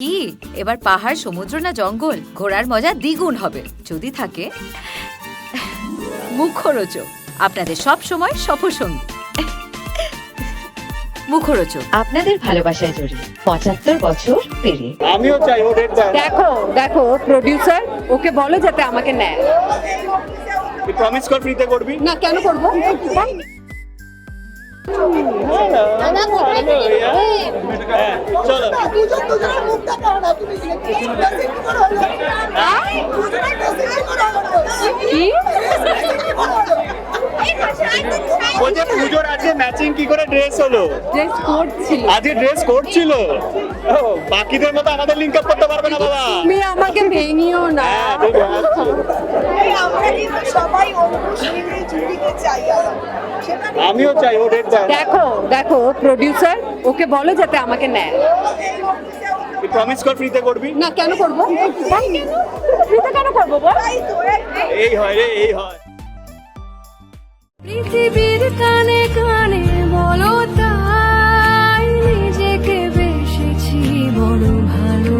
কি? এবার পাহাড় সমুদ্র না জঙ্গল? ঘোরার মজা দ্বিগুণ হবে। যদি থাকে মুখরোচক। আপনাদের সব সময় সফরসঙ্গী। মুখরোচক। আপনাদের ভালোবাসায় জড়িয়ে পঁচাত্তর বছর পেরিয়ে। আমিও চাই ও রেড দেখো দেখো প্রডিউসার ওকে বলো যাতে আমাকে নেয়। প্রমিস কর ফ্রিতে করবি? না কেন করব? হ্যাঁ, চলো দেখা না তুমি কি বলছে পুজোর আজকে ম্যাচিং কি করে ড্রেস হলো? ড্রেস কোড ছিল আজকে ড্রেস কোড ছিল বাকিদের মতো আমাদের লিঙ্ক আপ করতে পারবে না বাবা। তুমি আমাকে ভেঙিও না। হ্যাঁ, সবাই চাই আমিও চাই ও দেখো দেখো প্রডিউসার ওকে বলো যাতে আমাকে নেয়। তুই প্রমিস কর ফ্রিতে করবি? না কেন করব? ফ্রিতে কেন? করব বল? এই হয় রে এই হয়। পৃথিবীর কানে কানে বলো তাই নিজেকে বেসেছি বড় ভালো।